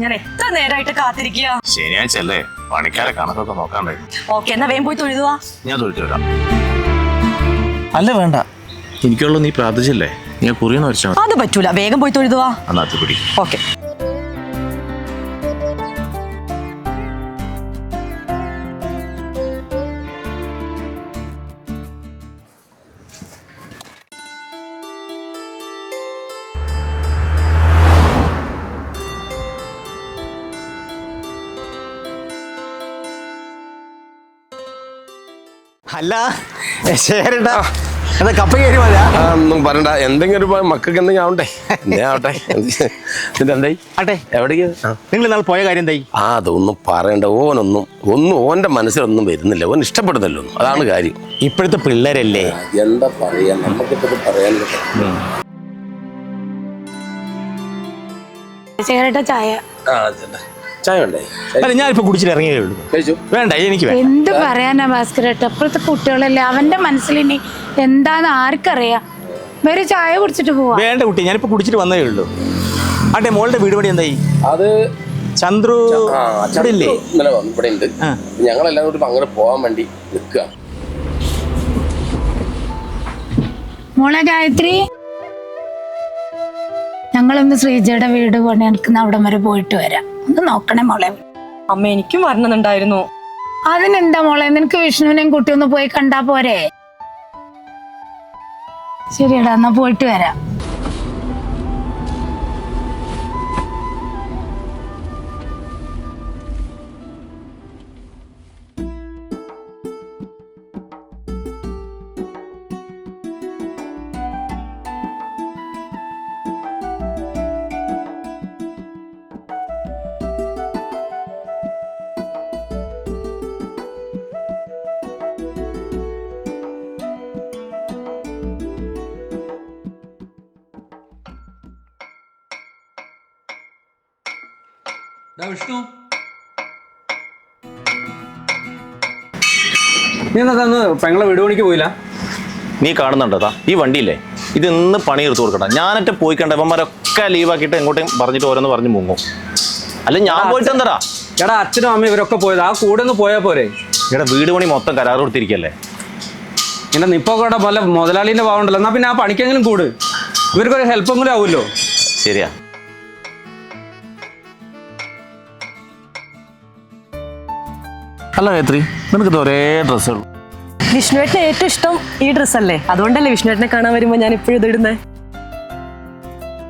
ഞാൻ എത്ര നേരമായിട്ട് കാത്തിരിക്കുക ശനിയാഴ്ച അല്ലേ? പണിക്കാരെ കണക്കൊക്കെ നോക്കാണ്ടേ. ഓക്കെ എന്നാ വേഗം പോയി തൊഴുതുവാ. ഞാൻ തൊഴിച്ചു വരാം അല്ല വേണ്ട. എനിക്കുള്ള നീ പ്രാർത്ഥിച്ചില്ലേ? നീ കുറിയെന്ന് വെച്ചാൽ അത് പറ്റൂല വേഗം പോയി തൊഴുതുവാ. അന്നാത്തി പിടി. ഓക്കെ. അല്ല ശേരട്ടാ എന്താ കപ്പ കയറി ഒന്നും പറയണ്ട. എന്തെങ്കിലും ഒരു മക്കൾക്ക് എന്തെങ്കിലും ആവണ്ടേ? എന്തേ ആവട്ടെ. ഇത് എന്തായി? ആട്ടെ. എവിടേക്ക്? നിങ്ങൾ നാളെ പോയ കാര്യം എന്തായി? ആ അതൊന്നും പറയണ്ട. ഓനൊന്നും ഒന്നും ഓന്റെ മനസ്സിലൊന്നും വരുന്നില്ല. ഓൻ ഇഷ്ടപ്പെടുന്നില്ല ഒന്നും. അതാണ് കാര്യം. ഇപ്പോഴത്തെ പിള്ളേരല്ലേ? എന്താ പറയാ നമുക്കിപ്പോ പറയാൻ സിഗരറ്റ് ചായ. ചായ വേണ്ടേ? അല്ല ഞാൻ ഇപ്പൊ കുടിച്ചിട്ട് ഇറങ്ങിയേ ഉള്ളൂ. കഴിച്ചു? വേണ്ട എനിക്ക് വേണ്ട. എന്ത് പറയാനാ ഭാസ്കരേട്ട അപ്പോഴത്തെ കുട്ടികളല്ലേ അവന്റെ മനസ്സിൽ ഇനി എന്താന്ന് ആർക്കറിയാം? വേറെ ചായ കുടിച്ചിട്ട് പോവാ. വേണ്ട കുട്ടി ഞാനിപ്പോ കുടിച്ചിട്ട് വന്നേ ഉള്ളൂ. ആട്ടെ മോളുടെ വീട് പണി എന്തായി? അത് ചന്ദ്രു ആ ഇവിടെ ഇല്ലേ? ഇന്നലെ വന്നു ഇവിടെ ഉണ്ട്. ആ. ഞങ്ങളെല്ലാം കൂടി ഇപ്പൊ അങ്ങനെ പോകാൻ വേണ്ടി നിൽക്കുക മോളെ ഗായത്രി. ഞങ്ങളൊന്ന് ശ്രീജയുടെ വീട് പണി എനിക്ക് അവിടം വരെ പോയിട്ട് വരാം. ഒന്ന് നോക്കണേ മോളെ. അമ്മ എനിക്കും വരണമെന്നുണ്ടായിരുന്നു. അതിനെന്താ മോളെ? നിനക്ക് വിഷ്ണുവിനെയും കുട്ടി ഒന്ന് പോയി കണ്ടാ പോരെ. ശരിയടാ എന്നാ പോയിട്ട് വരാം. നീ എന്നാ തന്ന് പെങ്ങളെ വീട് പണിക്ക് പോയില്ല? നീ കാണുന്നുണ്ടോ ഈ വണ്ടിയില്ലേ? ഇത് ഇന്ന് പണി എടുത്തു കൊടുക്കണ്ട. ഞാനിട്ട് പോയി കണ്ട ഇവന്മാരൊക്കെ ലീവാക്കിയിട്ട് എങ്ങോട്ടും പറഞ്ഞിട്ട് ഓരോന്ന് പറഞ്ഞ് മുങ്ങും. അല്ല ഞാൻ പോയിട്ട് എന്താ എടാ അച്ഛനും അമ്മയും ഇവരൊക്കെ പോയത്. ആ കൂടെ ഒന്ന് പോയാൽ പോരെ. എടാ വീട് പണി മൊത്തം കരാർ കൊടുത്തിരിക്കല്ലേ? എന്റെ നിപ്പൊക്കെ പോലെ മുതലാളിന്റെ ഭാവമുണ്ടല്ലോ എന്നാ പിന്നെ ആ പണിക്കെങ്കിലും കൂട്. ഇവർക്കൊരു ഹെൽപ്പെങ്കിലും ആവുമല്ലോ. ശരിയാ. അല്ല ഗായത്രി നിനക്ക് ഒരേ ഡ്രസ്സേ ഉള്ളൂ. വിഷ്ണുവേട്ടന് ഏറ്റവും ഇഷ്ടം ഈ ഡ്രസ്സ് അല്ലേ? അതുകൊണ്ടല്ലേ വിഷ്ണുവേട്ടനെ കാണാൻ വരുമ്പോ ഞാൻ എപ്പോഴും ഇത് ഇടുന്നേ?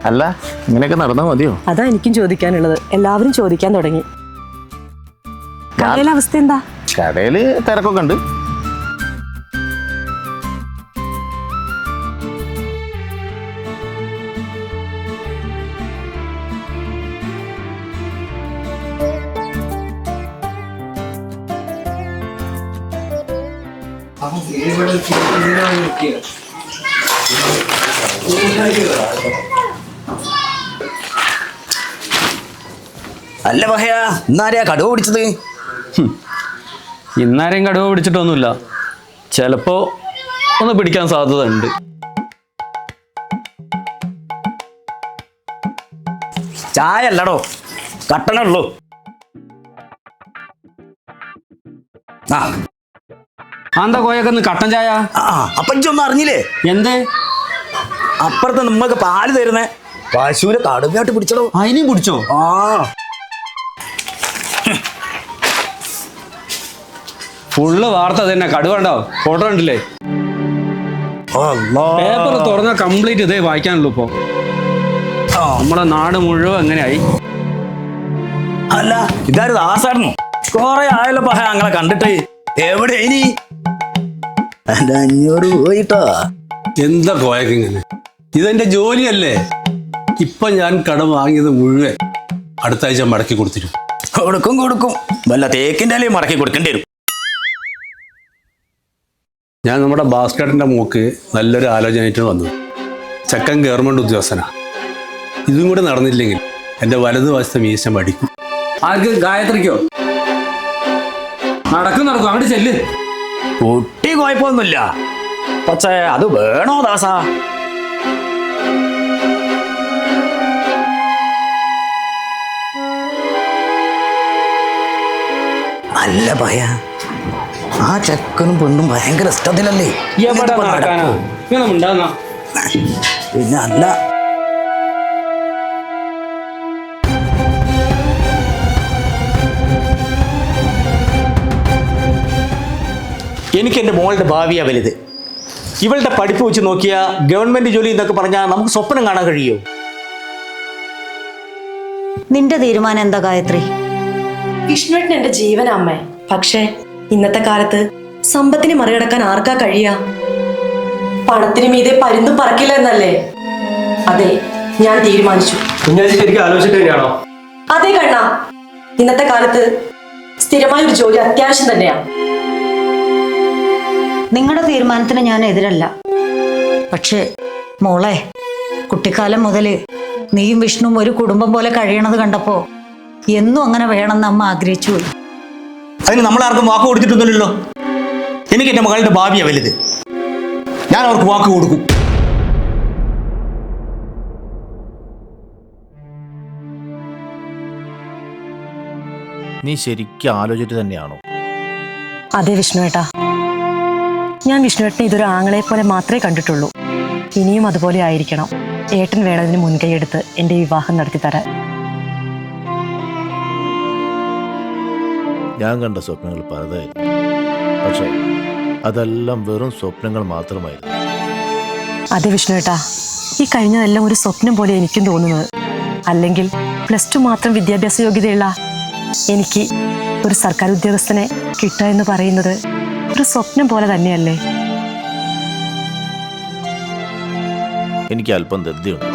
അല്ല ഇങ്ങനെയൊക്കെ നടന്നാൽ മതിയോ? അതാ എനിക്കും ചോദിക്കാനുള്ളത്. എല്ലാവരും ചോദിക്കാൻ തുടങ്ങി. കടയിലെ അവസ്ഥ എന്താ? കടയിൽ തിരക്കൊക്കെ ഉണ്ട്. അല്ല പറയാ ഇന്നാരെയാ കടുവ പിടിച്ചത്? ഇന്നാരെയും കടുവ പിടിച്ചിട്ടൊന്നുമില്ല. ചിലപ്പോ ഒന്ന് പിടിക്കാൻ സാധ്യത ഉണ്ട് ചായ അല്ലടോ കട്ടണുള്ളൂ ആ. എന്താ കോയൊക്കെ ഒന്ന് കട്ടൻ ചായ? ആ അപ്പൊ ഇജ്ജൊന്നും അറിഞ്ഞില്ലേ? എന്തേ? അപ്പുറത്ത് നമ്മക്ക് പാൽ തരുന്നേ. പശുവിനെ കടുവയായിട്ട് പിടിച്ചടോ. അതിനെയും പിടിച്ചോ? ആ. ഫുള്ള് വാർത്ത തന്നെ. കടുവണ്ടോ ഫോട്ടോ ഉണ്ടല്ലേ. പേപ്പർ തുറന്ന കംപ്ലീറ്റ് ഇതേ വായിക്കാനുള്ളൂ ഇപ്പൊ. നമ്മുടെ നാട് മുഴുവൻ എങ്ങനെയായി? അല്ല ഇതാരും ആസായിരുന്നു കൊറേ ആയല്ലോ പഹ ഞങ്ങളെ കണ്ടിട്ടേ. എവിടെ ഇനി? എന്റെ അഞ്ഞൂറ് പോയിട്ടോ. എന്താ പോയക്കിങ്ങനെ ഇതെന്റെ ജോലിയല്ലേ? ഇപ്പൊ ഞാൻ കടം വാങ്ങിയത് മുഴുവൻ അടുത്ത ആഴ്ച മടക്കി കൊടുത്തിരും. കൊടുക്കും കൊടുക്കും. വല്ല തേക്കിന്റെ അല്ലേ മടക്കി കൊടുക്കേണ്ടി വരും. ഞാൻ നമ്മുടെ ബാസ്കറ്റിന്റെ മൂക്ക് നല്ലൊരു ആലോചനയായിട്ട് വന്നു. ചെക്കൻ ഗവൺമെന്റ് ഉദ്യോഗസ്ഥന. ഇതും കൂടെ നടന്നില്ലെങ്കിൽ എന്റെ വലതുവശത്തെ മീശ മടിക്കും. ആർക്ക്? ഗായത്രിക്കോ? നടക്കും നടക്കും. അങ്ങോട്ട് ചെല്ല്. കുട്ടി കുഴപ്പമൊന്നുമില്ല. പക്ഷേ അത് വേണോ ദാസ? നല്ല ഭയ ആ ചെക്കനും പെണ്ണും ഭയങ്കര ഇഷ്ടത്തിലല്ലേ? പിന്നെ അല്ല എനിക്ക് എന്റെ മോളുടെ ഭാവിയാണ് വലുത്. ഇവളുടെ പഠിപ്പ് വെച്ച് നോക്കിയാൽ ഗവൺമെന്റ് ജോലി എന്നൊക്കെ പറഞ്ഞാൽ നമുക്ക് സ്വപ്നം കാണാൻ കഴിയുമോ നിന്റെ തീരുമാനം എന്താ ഗായത്രി? വിഷ്ണുവേട്ടൻ എന്റെ ജീവൻ അമ്മേ പക്ഷേ ഇന്നത്തെ കാലത്ത് സമ്പത്തിനെ മറികടക്കാൻ ആർക്കാ കഴിയ? പണത്തിന് മീതെ പരുന്തും പറക്കില്ല എന്നല്ലേ? അതെ ഞാൻ തീരുമാനിച്ചു. കുഞ്ഞാച്ചി ശരിക്കും ആലോചിച്ചിട്ട് തന്നെയാണോ? അതെ കണ്ണ. ഇന്നത്തെ കാലത്ത് സ്ഥിരമായ ഒരു ജോലി അത്യാവശ്യം തന്നെയാ. നിങ്ങളുടെ തീരുമാനത്തിന് ഞാൻ എതിരല്ല. പക്ഷേ മോളെ കുട്ടിക്കാലം മുതൽ നീയും വിഷ്ണുവും ഒരു കുടുംബം പോലെ കഴിയണത് കണ്ടപ്പോ എന്നും അങ്ങനെ വേണമെന്ന് അമ്മ ആഗ്രഹിച്ചു അതിന് നമ്മൾ ആർക്കും വാക്ക് കൊടുത്തിട്ടൊന്നുമില്ലല്ലോ. എനിക്ക് എന്റെ മകളുടെ ഭാവിയാണ് വലുത്. ഞാൻ അവർക്ക് വാക്ക് കൊടുക്കും. നീ ശരിക്കും ആലോചിച്ചിട്ട് തന്നെയാണോ? അതെ വിഷ്ണുവേട്ടാ ഞാൻ വിഷ്ണുവേട്ടനെ ഇതൊരു ആങ്ങളെ പോലെ മാത്രമേ കണ്ടിട്ടുള്ളൂ. ഇനിയും അതുപോലെ ആയിരിക്കണം. ഏട്ടൻ വേണതിന് മുൻകൈയെടുത്ത് എന്റെ വിവാഹം നടത്തി തരാൻ. ഞാൻ കണ്ട സ്വപ്നങ്ങൾ പലതായിരുന്നു. പക്ഷേ അതെല്ലാം വെറും സ്വപ്നങ്ങൾ മാത്രമായിരുന്നു. അതെ വിഷ്ണുവേട്ടാ ഈ കഴിഞ്ഞതെല്ലാം ഒരു സ്വപ്നം പോലെ എനിക്കും തോന്നുന്നത്. അല്ലെങ്കിൽ പ്ലസ് ടു മാത്രം വിദ്യാഭ്യാസ യോഗ്യതയുള്ള എനിക്ക് ഒരു സർക്കാർ ഉദ്യോഗസ്ഥനെ കിട്ടുക എന്ന് പറയുന്നത് ഒരു സ്വപ്നം പോലെ തന്നെയല്ലേ? എനിക്ക് അല്പം ധൃതിയുണ്ട്.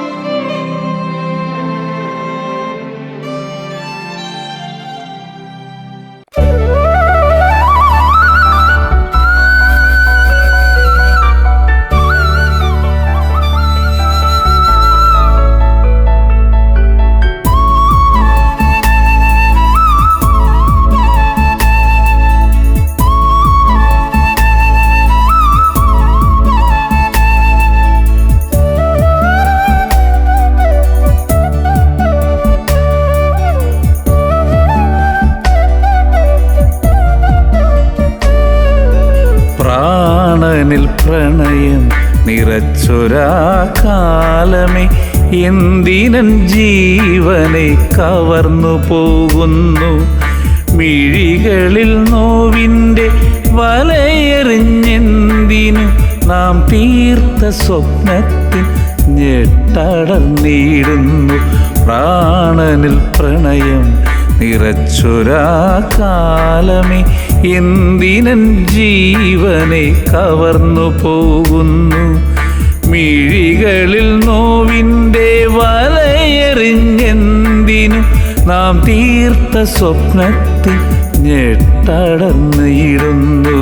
നിറച്ചൊരാ കാലമേ എന്തിനൻ ജീവനെ കവർന്നു പോകുന്നു? മിഴികളിൽ നോവിന്റെ വലയെറിഞ്ഞെന്തിനു നാം തീർത്ത സ്വപ്നത്തിൽ ഞെട്ടടർന്നിടുന്നു പ്രാണനിൽ പ്രണയം നിറച്ചൊരാ കാലമേ എന്തിനൻ ജീവനെ കവർന്നു പോകുന്നു? മിഴികളിൽ നോവിന്റെ വലയെറിഞ്ഞെന്തിനു നാം തീർത്ത സ്വപ്നത്തിൽ ഞെട്ടടർന്നിടുന്നു?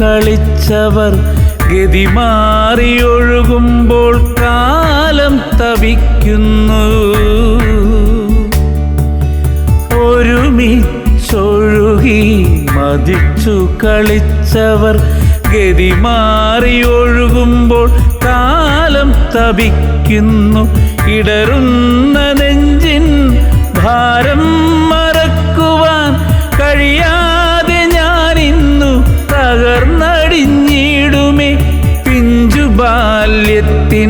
കളിച്ചവർ ഗതി മാറി ഒഴുകുമ്പോൾ കാലം തവിക്കുന്നു. ഒരുമിച്ചൊഴുകി മതിച്ചു കളിച്ചവർ ഗതി മാറി ഒഴുകുമ്പോൾ കാലം തപിക്കുന്നു ഇടറുന്ന നെഞ്ചിൻ ഭാരം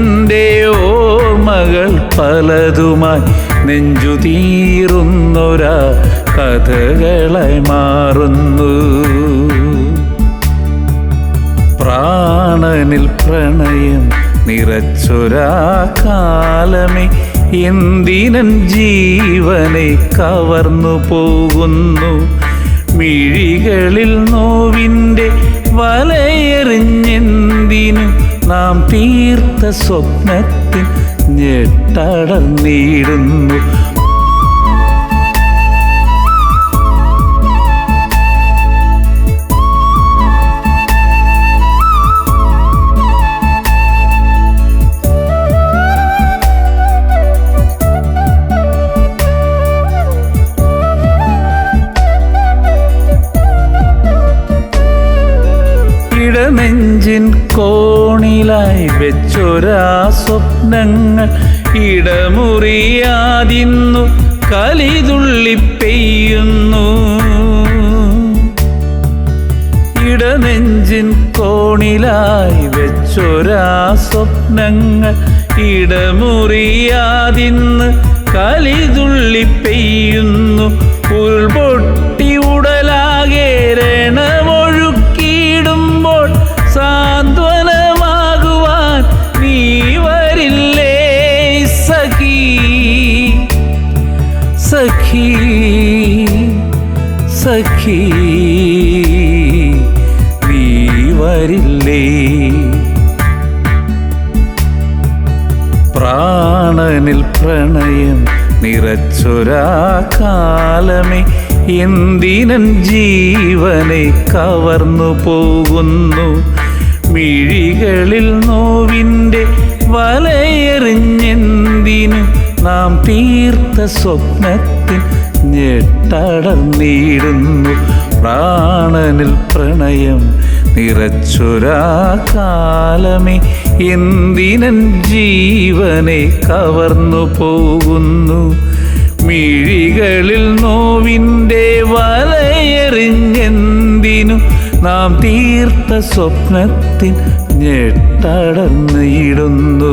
ബാല്യത്തിന്റെ ഓർമ്മകൾ പലതുമായി നെഞ്ചു തീരുന്നൊരാ കഥകളായി മാറുന്നു. പ്രാണനിൽ പ്രണയം നിറച്ചൊരാ കാലമേ എന്തിനൻ ജീവനെ കവർന്നു പോകുന്നു? മിഴികളിൽ നോവിന്റെ വലയെറിഞ്ഞെന്തിനു നാം തീർത്ത സ്വപ്നത്തിൽ ഞെട്ടടർന്നിടുന്നു നെഞ്ചിൻ കോ മുതലായി വെച്ചൊരാ സ്വപ്നങ്ങൾ ഇടമുറിയാതിന്നു കലിതുള്ളി പെയ്യുന്നു. ഇടനെഞ്ചിൻ കോണിലായി വെച്ചൊരാ സ്വപ്നങ്ങൾ ഇടമുറിയാതിന്ന് കലിതുള്ളി പെയ്യുന്നു. ഉൾപൊട്ട സഖീ നീ വരില്ലേ പ്രാണനിൽ പ്രണയം നിറച്ചൊരാ കാലമേ എന്തിനൻ ജീവനെ കവർന്നു പോകുന്നു? മിഴികളിൽ നോവിന്റെ വലയെറിഞ്ഞെന്തിനു നാം തീർത്ത സ്വപ്നത്തിൽ ഞെട്ടടർന്നിടുന്നു പ്രാണനിൽ പ്രണയം നിറച്ചൊരാ കാലമേ എന്തിനൻ ജീവനെ കവർന്നു പോകുന്നു. മിഴികളിൽ നോവിന്റെ വലയെറിഞ്ഞെന്തിനു നാം തീർത്ത സ്വപ്നത്തിൽ ഞെട്ടടർന്നിടുന്നു.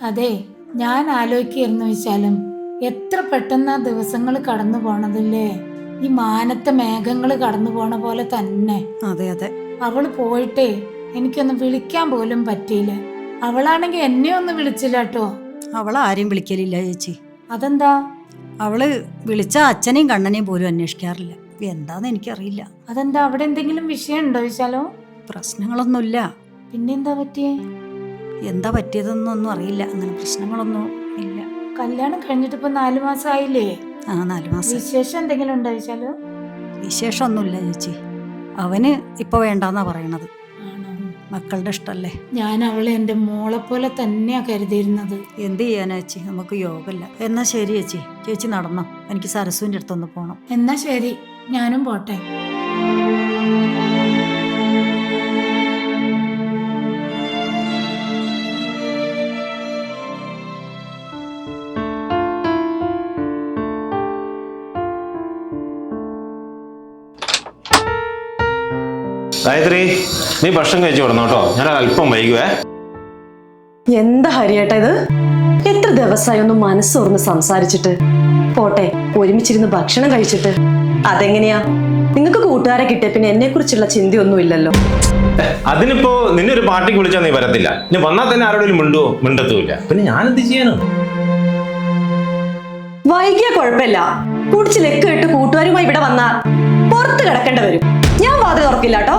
അതെ ഞാൻ ആലോചിക്കുന്നു വെച്ചാലും എത്ര പെട്ടെന്ന് ദിവസങ്ങൾ കടന്നു പോണതില്ലേ? ഈ മാനത്തെ മേഘങ്ങൾ കടന്നു പോണ പോലെ തന്നെ. അതെ അതെ. അവൾ പോയിട്ടേ എനിക്കൊന്ന് വിളിക്കാൻ പോലും പറ്റിയില്ല. അവളാണെങ്കിൽ എന്നെ ഒന്ന് വിളിച്ചില്ല കേട്ടോ അവൾ ആരെയും വിളിക്കലില്ല ചേച്ചി. അതെന്താ? അവൾ വിളിച്ച അച്ഛനെയും കണ്ണനെയും പോലും അന്വേഷിക്കാറില്ല. എന്താന്ന് എനിക്കറിയില്ല. അതെന്താ? അവിടെ എന്തെങ്കിലും വിഷയം ഉണ്ടോ വിശാലോ? പ്രശ്നങ്ങളൊന്നുമില്ല. പിന്നെന്താ പറ്റിയേ? എന്താ പറ്റിയതെന്നൊന്നും അറിയില്ല. അങ്ങനെ പ്രശ്നങ്ങളൊന്നും ഇല്ല. കല്യാണം കഴിഞ്ഞിട്ട് ഇപ്പൊ നാലു മാസം ആയില്ലേ ആ നാല് മാസം. വിശേഷം എന്തെങ്കിലും ഉണ്ടോ വിശേഷം ഒന്നുമില്ല ചേച്ചി. അവന് ഇപ്പൊ വേണ്ടെന്നാ പറയണത്. മക്കളുടെ ഇഷ്ടല്ലേ? ഞാൻ അവളെ എന്റെ മോളെ പോലെ തന്നെയാ കരുതിയിരുന്നത്. എന്ത് ചെയ്യാനാ ചേച്ചി? നമുക്ക് യോഗമില്ല. എന്നാ ശരി ചേച്ചി. ചേച്ചി നടന്നോ. എനിക്ക് സരസുവിന്റെ അടുത്തൊന്ന് പോകണം എന്നാ ശരി. ഞാനും പോട്ടെ. ഗായത്രി നീ ഭക്ഷണം കഴിച്ചു വിടണം കേട്ടോ. ഞാൻ അല്പം വൈകുവേ. എന്താ ഹരിയേട്ടാ ഇത്? എത്ര ദിവസമായി ഒന്ന് മനസ്സോർന്ന് സംസാരിച്ചിട്ട്? പോട്ടെ ഒരുമിച്ചിരുന്ന് ഭക്ഷണം കഴിച്ചിട്ട്. അതെങ്ങനെയാ? നിങ്ങൾക്ക് കൂട്ടുകാരെ കിട്ടിയ പിന്നെ എന്നെ കുറിച്ചുള്ള ചിന്തയൊന്നും ഇല്ലല്ലോ അതിനിപ്പോ നിന്നെ ഒരു പാർട്ടിക്ക് വിളിച്ചാൽ നീ വരത്തില്ല. നീ വന്നാൽ തന്നെ ആരോടും മിണ്ടുവോ മിണ്ടത്തുമില്ല. പിന്നെ ഞാൻ എന്ത് ചെയ്യാനോ? വൈകിയ കുഴപ്പമില്ല. കുടിച്ച് ലെക്ക് ഇട്ട് കൂട്ടുകാരുമായി ഇവിടെ വന്നാൽ പുറത്ത് കിടക്കേണ്ടി വരും. ഞാൻ വാതിൽ തുറക്കില്ല കേട്ടോ.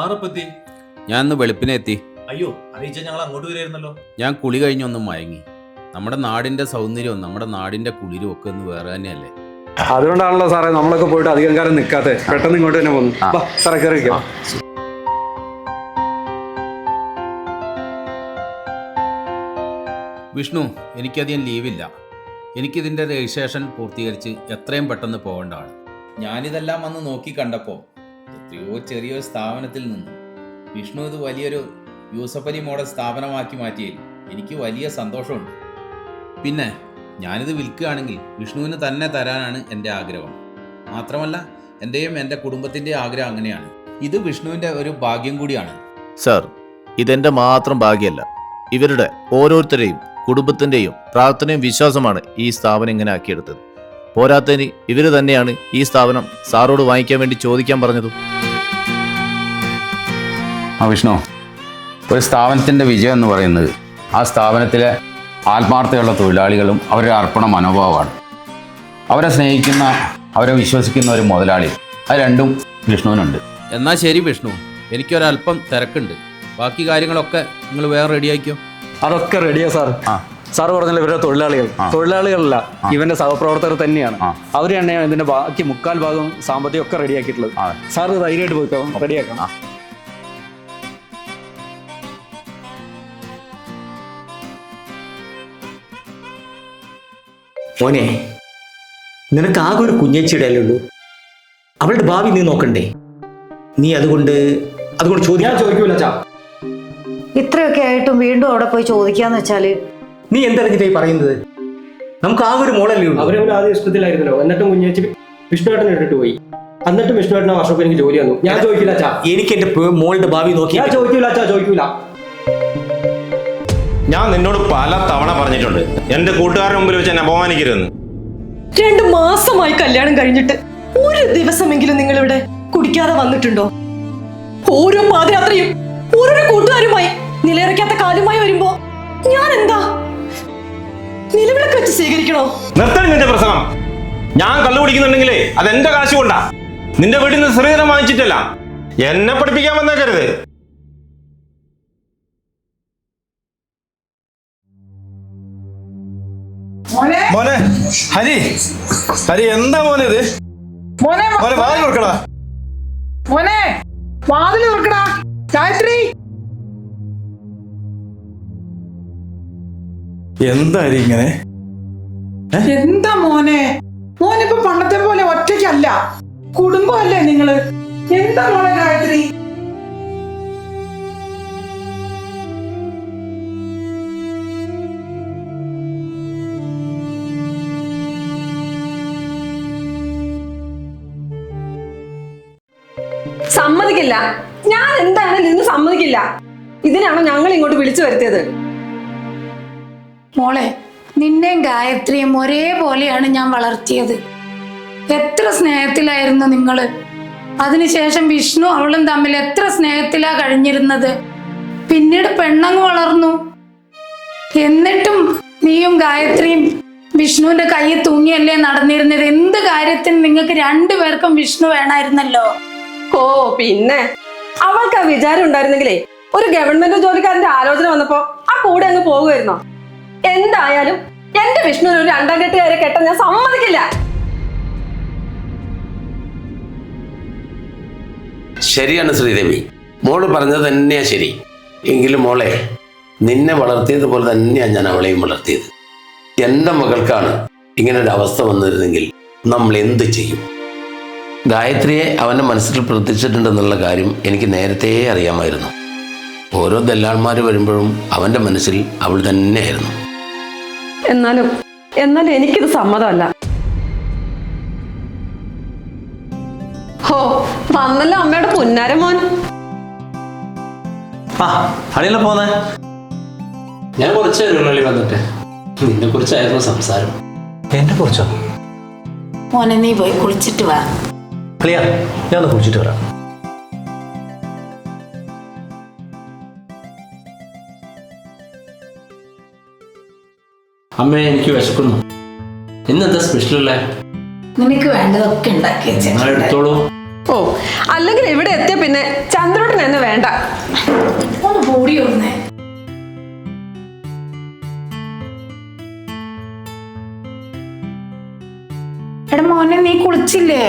സാറപ്പത്തി? ഞാൻ ഇന്ന് വെളുപ്പിനെ എത്തി. അയ്യോ അറിയിച്ച ഞങ്ങൾ അങ്ങോട്ട് വരായിരുന്നല്ലോ ഞാൻ കുളി കഴിഞ്ഞൊന്ന് മയങ്ങി. നമ്മുടെ നാടിന്റെ സൗന്ദര്യവും നമ്മുടെ നാടിന്റെ കുളിരും ഒക്കെ ഒന്ന് വേറെ തന്നെയല്ലേ? അതുകൊണ്ടാണല്ലോ സാറേ നമ്മളൊക്കെ പോയിട്ട് അധികം കാലം നിൽക്കാതെ പെട്ടെന്ന് ഇങ്ങോട്ട് തന്നെ വന്നു സാറേ കയറി വിഷ്ണു എനിക്കധികം ലീവില്ല. എനിക്കിതിന്റെ രജിസ്ട്രേഷൻ പൂർത്തീകരിച്ച് എത്രയും പെട്ടെന്ന് പോകേണ്ടതാണ്. ഞാനിതെല്ലാം വന്ന് നോക്കി കണ്ടപ്പോൾ എത്രയോ ചെറിയ സ്ഥാപനത്തിൽ നിന്ന്. വിഷ്ണു ഇത് വലിയൊരു യൂസഫലി മോഡൽ സ്ഥാപനമാക്കി മാറ്റിയതിൽ എനിക്ക് വലിയ സന്തോഷമുണ്ട്. പിന്നെ ഞാനിത് വിൽക്കുകയാണെങ്കിൽ വിഷ്ണുവിന് തന്നെ തരാനാണ് എന്റെ ആഗ്രഹം. മാത്രമല്ല എന്റെയും എന്റെ കുടുംബത്തിന്റെ ആഗ്രഹം അങ്ങനെയാണ്. ഇത് വിഷ്ണുവിന്റെ ഒരു ഭാഗ്യം കൂടിയാണ്. സർ ഇതെന്റെ മാത്രം ഭാഗ്യമല്ല. ഇവരുടെ ഓരോരുത്തരെയും കുടുംബത്തിന്റെയും പ്രാർത്ഥനയും വിശ്വാസമാണ് ഈ സ്ഥാപനം ഇങ്ങനെ ആക്കിയെടുത്തത്. പോരാത്തതിന് ഇവർ തന്നെയാണ് ഈ സ്ഥാപനം സാറോട് വാങ്ങിക്കാൻ വേണ്ടി ചോദിക്കാൻ പറഞ്ഞതും. ആ വിഷ്ണു ഒരു സ്ഥാപനത്തിന്റെ വിജയം എന്ന് പറയുന്നത് ആ സ്ഥാപനത്തിലെ ആത്മാർത്ഥതയുള്ള തൊഴിലാളികളും അവരുടെ അർപ്പണ മനോഭാവമാണ്. അവരെ സ്നേഹിക്കുന്ന അവരെ വിശ്വസിക്കുന്ന ഒരു മുതലാളി അത് രണ്ടും വിഷ്ണുവിനുണ്ട്. എന്നാ ശരി വിഷ്ണു എനിക്കൊരല്പം തിരക്കുണ്ട്. ബാക്കി കാര്യങ്ങളൊക്കെ നിങ്ങൾ വേറെ റെഡിയാക്കിയോ അതൊക്കെ റെഡിയാ സാർ സാർ പറഞ്ഞല്ലോ ഇവരുടെ തൊഴിലാളികൾ. തൊഴിലാളികളല്ല ഇവന്റെ സഹപ്രവർത്തകർ തന്നെയാണ്. അവർ തന്നെയാണ് ഇതിന്റെ ബാക്കി മുക്കാൽ ഭാഗം സാമ്പത്തികം ഒക്കെ റെഡിയാക്കിയിട്ടുള്ളത് സാർ ധൈര്യമായിട്ട് പോയിക്കോ? റെഡിയാക്കണം മോനെ നിനക്ക് ആകെ ഒരു കുഞ്ഞേച്ചിയുടെ അല്ലേ ഉള്ളൂ അവളുടെ ഭാവി നീ നോക്കണ്ടേ? നീ അതുകൊണ്ട് അതുകൊണ്ട് ചോദിക്കാൻ ചോദിക്കൂല ഇത്രയൊക്കെ ആയിട്ടും വീണ്ടും അവിടെ പോയി ചോദിക്കാന്ന് വെച്ചാൽ നീ എന്തറിഞ്ഞിട്ടായി പറയുന്നത്? നമുക്ക് ആ ഒരു മോളല്ലേ ഉള്ളൂ. അവരവർ ആദ്യം ഇഷ്ടത്തിലായിരുന്നല്ലോ. എന്നിട്ടും കുഞ്ഞേച്ചി വിഷ്ണുവേട്ടനെ ഇട്ടിട്ട് പോയി. എന്നിട്ടും വിഷ്ണുവേട്ടൻ ആ വർഷമൊക്കെ എനിക്ക് ജോലി തന്നു ഞാൻ ചോദിക്കില്ല അച്ഛാ. എനിക്ക് എന്റെ മോളുടെ ഭാവി നോക്കി. ഞാൻ ചോദിക്കില്ല അച്ഛാ ചോദിക്കില്ല. ഞാൻ നിന്നോട് പല തവണ പറഞ്ഞിട്ടുണ്ട്. എന്റെ കൂട്ടുകാരുടെ മുമ്പിൽ വെച്ച് എന്നെ അപമാനിക്കരുതെന്ന്. രണ്ടു മാസമായി കല്യാണം കഴിഞ്ഞിട്ട് ഒരു ദിവസമെങ്കിലും നിങ്ങൾ ഇവിടെ കുടിക്കാതെ വന്നിട്ടുണ്ടോ? ഓരോ പാതിരാത്രിയും ഓരോരോ കൂട്ടുകാരുമായി നിലയിറക്കാത്ത കാലുമായി വരുമ്പോ ഞാൻ എന്താ നിലവിളക്ക് വെച്ച് സ്വീകരിക്കണോ നിർത്തണം നിന്റെ പ്രസംഗം ഞാൻ കള്ളു കുടിക്കുന്നുണ്ടെങ്കിലേ അത് എന്റെ കാശ് കൊണ്ടാ. നിന്റെ വീട്ടിൽ നിന്ന് ശ്രീധരം വാങ്ങിച്ചിട്ടല്ല. എന്നെ പഠിപ്പിക്കാൻ വന്നേക്കരുത്. മോനെ. ഹരി. ഹരി എന്താ മോനെ ഇത്? മോനെ മോനെ വാതിൽ കൊടുക്കടാ മോനെ വാതിൽ തുറക്കടാ. ഗായത്രി. എന്താ ഹരി ഇങ്ങനെ എന്താ മോനെ? മോനിപ്പോ പണ്ടത്തെ പോലെ ഒറ്റയ്ക്കല്ല. കുടുംബമല്ലേ നിങ്ങൾ? എന്താ മോനെ ഗായത്രി സമ്മതിക്കില്ല. ഞാൻ എന്തായാലും ഇതിന് സമ്മതിക്കില്ല? ഇതിനാണോ ഞങ്ങൾ ഇങ്ങോട്ട് വിളിച്ചു വരുത്തിയത്? മോളെ നിന്നെയും ഗായത്രിയും ഒരേപോലെയാണ് ഞാൻ വളർത്തിയത്. എത്ര സ്നേഹത്തിലായിരുന്നു നിങ്ങൾ. അതിനുശേഷം വിഷ്ണു അവളും തമ്മിൽ എത്ര സ്നേഹത്തിലാ കഴിഞ്ഞിരുന്നത്. പിന്നീട് പെണ്ണങ്ങ് വളർന്നു. എന്നിട്ടും നീയും ഗായത്രിയും വിഷ്ണുവിന്റെ കയ്യിൽ തൂങ്ങിയല്ലേ നടന്നിരുന്നത്? എന്ത് കാര്യത്തിന് നിങ്ങൾക്ക് രണ്ടുപേർക്കും വിഷ്ണു വേണമായിരുന്നല്ലോ ഓ പിന്നെ. അവൾക്ക് ആ വിചാരം ഉണ്ടായിരുന്നെങ്കിലേ ഒരു ഗവൺമെന്റ് ജോലിക്കാരന്റെ ആലോചന വന്നപ്പോ ആ കൂടെ അങ്ങ് പോകുമായിരുന്നോ? എന്തായാലും എന്റെ വിഷ്ണു ഒരു രണ്ടാം കെട്ടുകാരെ കെട്ടാൻ ഞാൻ സമ്മതിക്കില്ല. ശരിയാണ് ശ്രീദേവി. മോൾ പറഞ്ഞത് തന്നെയാ ശരി. എങ്കിലും മോളെ നിന്നെ വളർത്തിയതുപോലെ തന്നെയാണ് ഞാൻ അവളെയും വളർത്തിയത്. എന്റെ മകൾക്കാണ് ഇങ്ങനെ ഒരു അവസ്ഥ വന്നിരുന്നെങ്കിൽ നമ്മൾ എന്ത് ചെയ്യും? ഗായത്രിയെ അവന്റെ മനസ്സിൽ പ്രവർത്തിച്ചിട്ടുണ്ടെന്നുള്ള കാര്യം എനിക്ക് നേരത്തെ അറിയാമായിരുന്നു. ഓരോ ദല്ലാൾമാർ വരുമ്പോഴും അവന്റെ മനസ്സിൽ അവൾ തന്നെയായിരുന്നു. എന്നാലും എന്നാലും എനിക്കിത് സമ്മതമല്ല. ഹോ വന്നല്ലോ അമ്മയുടെ പുന്നാര മോൻ. ആ അടിയല്ല പോന്നെ ഞാൻ കുറച്ച് ഉള്ളി വന്നിട്ട്. നിന്നെ കുറിച്ചായിരുന്നു സംസാരം. എന്നെ കുറിച്ചോ? മോനെ നീ പോയി കുളിച്ചിട്ട് വാ. ക്ലിയർ ഞാൻ കുളിച്ചിട്ട് വരാം. അമ്മ എനിക്ക് വിശക്കുന്നു. ഇന്നെന്താ സ്പെഷ്യൽ അല്ലേ നിനക്ക് വേണ്ടതൊക്കെ ഉണ്ടാക്കി നിങ്ങൾ വെച്ചിട്ടുണ്ട്. എടുത്തോളൂ ഓ അല്ലെങ്കിൽ ഇവിടെ എത്തിയ പിന്നെ ചന്ദ്രോട്ടൻ എന്നെ വേണ്ട. ഒന്ന് കൂടി ഒന്നേ. എടാ മോനെ നീ കുളിച്ചില്ലേ?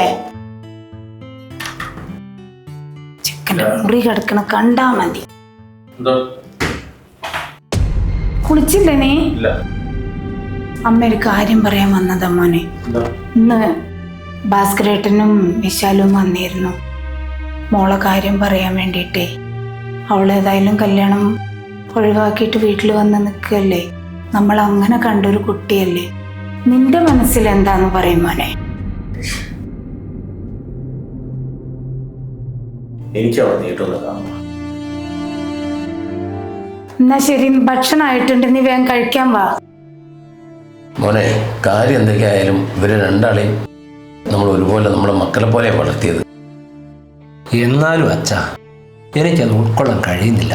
ചെക്കന്റെ മുറി കിടക്കണ കണ്ടാ മതി. കുളിച്ചില്ലേ നീ? അമ്മ ഒരു കാര്യം പറയാൻ വന്നതാ മോനെ. ഇന്ന് ഭാസ്കരേട്ടനും വിശാലും വന്നിരുന്നു. മോളെ കാര്യം പറയാൻ വേണ്ടിയിട്ടേ. അവളേതായാലും കല്യാണം ഒഴിവാക്കിയിട്ട് വീട്ടിൽ വന്ന് നിൽക്കല്ലേ നമ്മൾ അങ്ങനെ കണ്ടൊരു കുട്ടിയല്ലേ? നിന്റെ മനസ്സിൽ എന്താന്ന് പറയും മോനെ? എന്നാ ശരി ഭക്ഷണമായിട്ടുണ്ട് നീ വേഗം കഴിക്കാൻ വാ. മോനെ കാര്യം എന്തൊക്കെയായാലും ഇവരെ രണ്ടാളെയും നമ്മൾ ഒരുപോലെ നമ്മുടെ മക്കളെ പോലെ വളർത്തിയത്. എന്നാലും അച്ഛ എനിക്കത് ഉൾക്കൊള്ളാൻ കഴിയുന്നില്ല.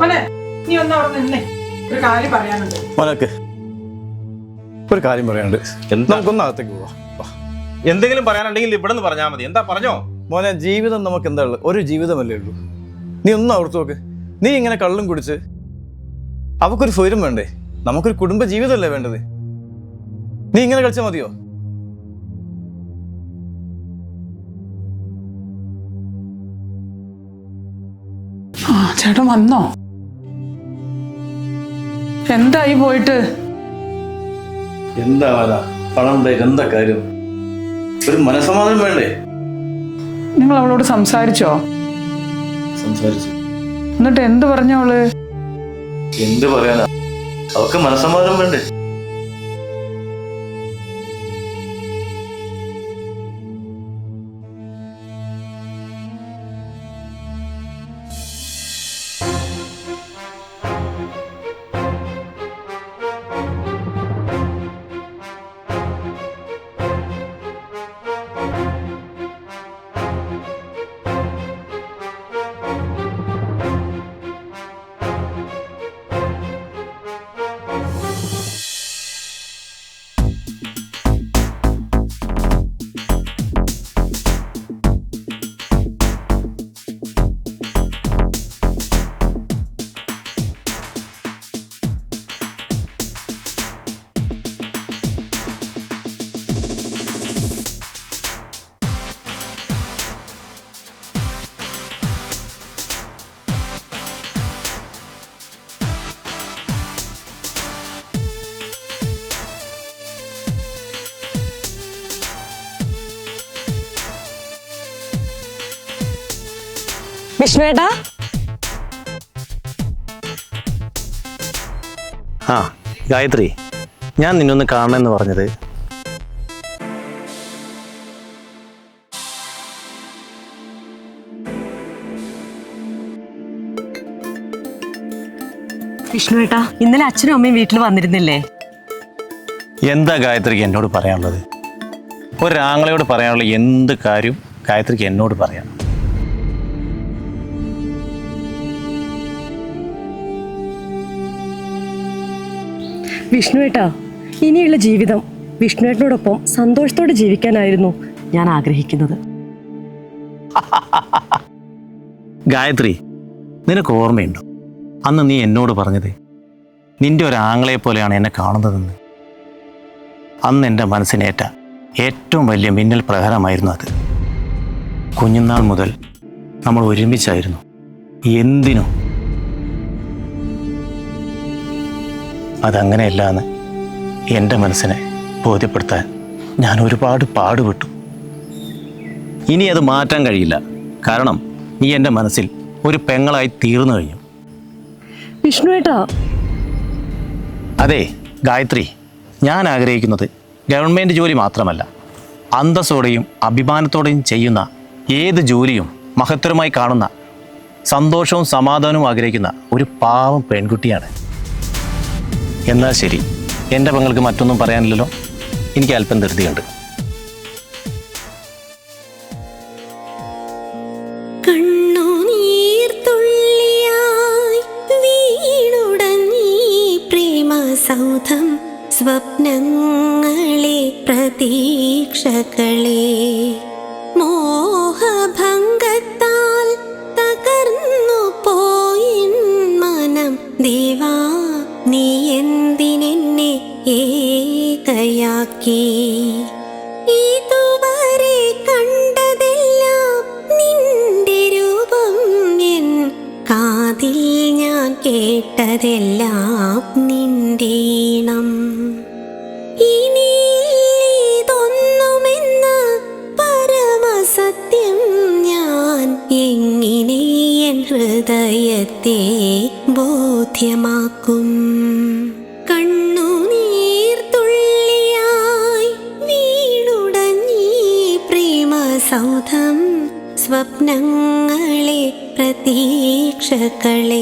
മോനെ നീ ഒന്ന് അവിടെ നിന്നേ. ഒരു കാര്യം പറയാനുണ്ട്. മോനക്ക് ഒരു കാര്യം പറയാനുണ്ട്. നമുക്കൊന്ന് അകത്തേക്ക് പോവാം. എന്തെങ്കിലും പറയാനുണ്ടെങ്കിൽ ഇവിടെ നിന്ന് പറഞ്ഞാൽ മതി. എന്താ പറഞ്ഞോ? മോനെ ജീവിതം നമുക്ക് എന്താ ഉള്ളത്? ഒരു ജീവിതമല്ലേ ഉള്ളൂ. നീ ഒന്ന് ഓർത്തു നോക്ക്. നീ ഇങ്ങനെ കള്ളും കുടിച്ച് അവക്കൊരു സ്വൈരം വേണ്ടേ? നമുക്കൊരു കുടുംബ ജീവിതമല്ലേ വേണ്ടത്? നീ ഇങ്ങനെ കളിച്ചാൽ മതിയോ? ആ ചേട്ടൻ വന്നോ? എന്തായി പോയിട്ട്? എന്താ വല പണം എന്താ കാര്യം? ഒരു മനസമാധാനം വേണ്ടേ? നിങ്ങൾ അവളോട് സംസാരിച്ചോ? സംസാരിച്ചു. എന്നിട്ട് എന്ത് പറഞ്ഞു അവൾ? എന്ത് പറയാനാ? അവർക്ക് മനസ്സമാധാനം വേണ്ടേ? വിഷ്ണുവേട്ടാ? ആ ഗായത്രി ഞാൻ നിന്നൊന്ന് കാണണമെന്ന് പറഞ്ഞത്. വിഷ്ണുവേട്ടാ ഇന്നലെ അച്ഛനും അമ്മയും വീട്ടിൽ വന്നിരുന്നില്ലേ? എന്താ ഗായത്രിക്ക് എന്നോട് പറയാനുള്ളത്? ഒരാങ്ങളയോട് പറയാനുള്ള എന്ത് കാര്യം ഗായത്രിക്ക് എന്നോട് പറയാം? വിഷ്ണുവേട്ടാ ഇനിയുള്ള ജീവിതം വിഷ്ണുവേട്ടനോടൊപ്പം സന്തോഷത്തോടെ ജീവിക്കാനായിരുന്നു ഞാൻ ആഗ്രഹിക്കുന്നത്. ഗായത്രി നിനക്ക് ഓർമ്മയുണ്ടോ? അന്ന് നീ എന്നോട് പറഞ്ഞത് നിന്റെ ഒരു ആങ്ങളെ പോലെയാണ് എന്നെ കാണുന്നതെന്ന്. അന്ന് എന്റെ മനസ്സിനേറ്റ ഏറ്റവും വലിയ മിന്നൽ പ്രഹരമായിരുന്നു അത്. കുഞ്ഞുനാൾ മുതൽ നമ്മൾ ഒരുമിച്ചായിരുന്നു. എന്തിനും അതങ്ങനെയല്ല എന്ന് എന്റെ മനസ്സിനെ ബോധ്യപ്പെടുത്താൻ ഞാൻ ഒരുപാട് പാടുപെട്ടു. ഇനി അത് മാറ്റാൻ കഴിയില്ല. കാരണം നീ എന്റെ മനസ്സിൽ ഒരു പെങ്ങളായി തീർന്നു കഴിഞ്ഞു. വിഷ്ണു വിഷ്ണുവേട്ടാ അതെ ഗായത്രി ഞാൻ ആഗ്രഹിക്കുന്നത് ഗവൺമെന്റ് ജോലി മാത്രമല്ല. അന്തസ്സോടെയും അഭിമാനത്തോടെയും ചെയ്യുന്ന ഏത് ജോലിയും മഹത്തരമായി കാണുന്ന സന്തോഷവും സമാധാനവും ആഗ്രഹിക്കുന്ന ഒരു പാവം പെൺകുട്ടിയാണ്. എന്നാൽ ശരി. എന്റെ പങ്ങൾക്ക് മറ്റൊന്നും പറയാനില്ലല്ലോ. എനിക്ക് അല്പം ധൃതിയുണ്ട്. പ്രതീക്ഷകളെ